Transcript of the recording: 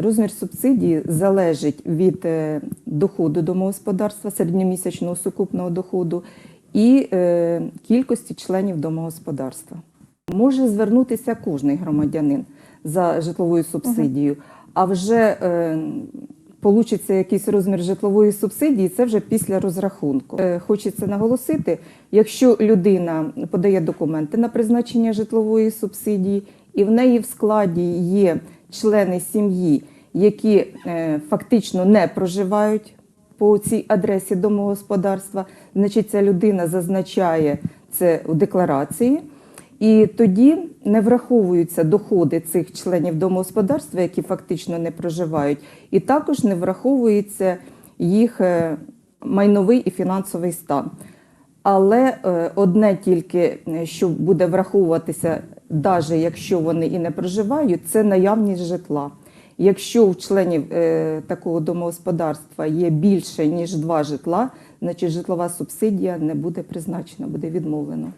Розмір субсидії залежить від е, доходу домогосподарства, середньомісячного сукупного доходу і е, кількості членів домогосподарства. Може звернутися кожний громадянин за житловою субсидією, а вже е, получиться якийсь розмір житлової субсидії, це вже після розрахунку. Хочеться наголосити, якщо людина подає документи на призначення житлової субсидії, і в неї в складі є члени сім'ї, які е, фактично не проживають по цій адресі домогосподарства, значить ця людина зазначає це у декларації. І тоді не враховуються доходи цих членів домогосподарства, які фактично не проживають, і також не враховується їх е, майновий і фінансовий стан. Але е, одне тільки, що буде враховуватися, навіть якщо вони і не проживають, це наявність житла. Якщо у членів е, такого домогосподарства є більше ніж два житла, значить житлова субсидія не буде призначена, буде відмовлено.